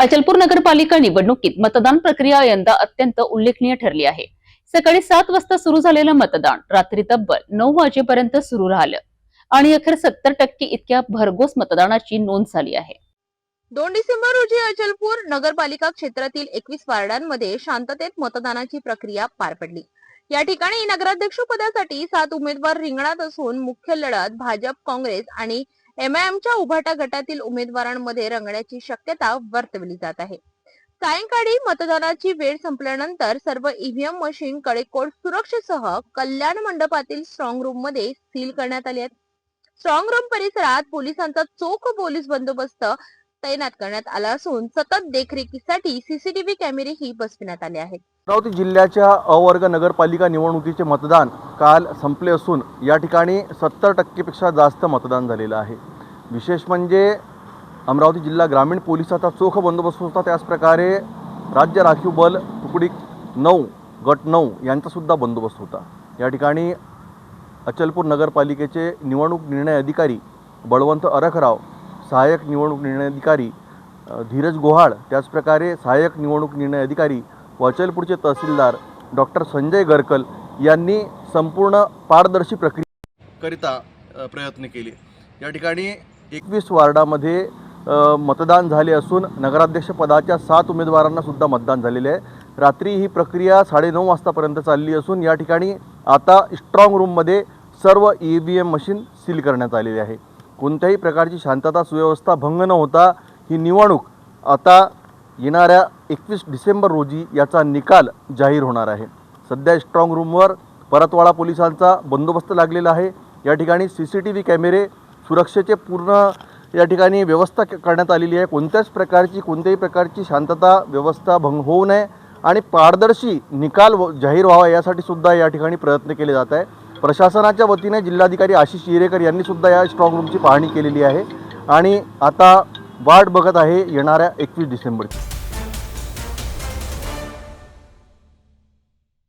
अचलपूर नगरपालिका निवडणुकीत मतदान प्रक्रिया यंदा अत्यंत उल्लेखनीय ठरली आहे. सकाळी सात वाजता सुरू झालेलं मतदान रात्री तब्बल नऊ वाजेपर्यंत सुरू राहिलं. आणि अखेर सत्तर टक्के इतक्या भरघोस मतदानाची नोंद झाली आहे. दोन डिसेंबर रोजी अचलपूर नगरपालिका क्षेत्रातील एकवीस वार्डांमध्ये शांततेत मतदानाची प्रक्रिया पार पडली. या ठिकाणी नगराध्यक्ष पदासाठी सात उमेदवार रिंगणात असून मुख्य लढत भाजप काँग्रेस आणि एमआयएमच्या उभाटा गटातील उमेदवारांमध्ये रंगण्याची शक्यता वर्तवली जात आहे. सायंकाळी मतदानाची वेळ संपल्यानंतर सर्व ईव्हीएम मशीन कडेकोट सुरक्षेसह कल्याण मंडपातील स्ट्रॉंग रूममध्ये सील करण्यात आले आहेत. स्ट्रॉंग रूम परिसरात पोलिसांचा चोख पोलीस बंदोबस्त तैनात करण्यात आला असून सतत देखरेखीसाठी सीसीटीव्ही कॅमेरेही बसविण्यात आले आहेत. अमरावती जिल्ह्याच्या अवर्ग नगरपालिका निवडणुकीचे मतदान काल संपले असून या ठिकाणी सत्तर टक्केपेक्षा जास्त मतदान झालेलं आहे. विशेष म्हणजे अमरावती जिल्हा ग्रामीण पोलिसाचा चोख बंदोबस्त होता. त्याचप्रकारे राज्य राखीव बल तुकडी नऊ गट नऊ यांचासुद्धा बंदोबस्त होता. या ठिकाणी अचलपूर नगरपालिकेचे निवडणूक निर्णय अधिकारी बळवंत अरखराव सहाय्यक निवडणूक निर्णय अधिकारी धीरज गोहाळ त्याचप्रकारे सहाय्यक निवडणूक निर्णय अधिकारी व अचलपूरचे तहसीलदार डॉक्टर संजय गरकल यांनी संपूर्ण पारदर्शी प्रक्रियेकरिता प्रयत्न केले. या ठिकाणी एकवीस वार्डामध्ये मतदान झाले असून नगराध्यक्षपदाच्या सात उमेदवारांना सुद्धा मतदान झालेले आहे. रात्री ही प्रक्रिया साडेनऊ वाजतापर्यंत चालली असून या ठिकाणी आता स्ट्रॉंग रूममध्ये सर्व E V M machine seal करण्यात आलेली आहे. कोणत्याही प्रकारची शांतता सुव्यवस्था भंग न होता ही निवडणूक आता येणाऱ्या एकवीस डिसेंबर रोजी याचा निकाल जाहीर होणार आहे. सध्या स्ट्रॉंग रूमवर परतवाडा पोलिसांचा बंदोबस्त लागलेला आहे. या ठिकाणी सी सी टी व्ही कॅमेरे सुरक्षेचे पूर्ण या ठिकाणी व्यवस्था क- करण्यात आलेली आहे. कोणत्याच प्रकारची कोणत्याही प्रकारची शांतता व्यवस्था भंग होऊ नये आणि पारदर्शी निकाल व- जाहीर व्हावा यासाठी सुद्धा या ठिकाणी प्रयत्न केले जात आहे. प्रशासनाच्या वतीने जिल्हाधिकारी आशिष हिरेकर यांनी सुद्धा या स्ट्रॉंग रूमची पाहणी केलेली आहे. आणि आता वाट बघत आहे येणाऱ्या एकवीस डिसेंबरची.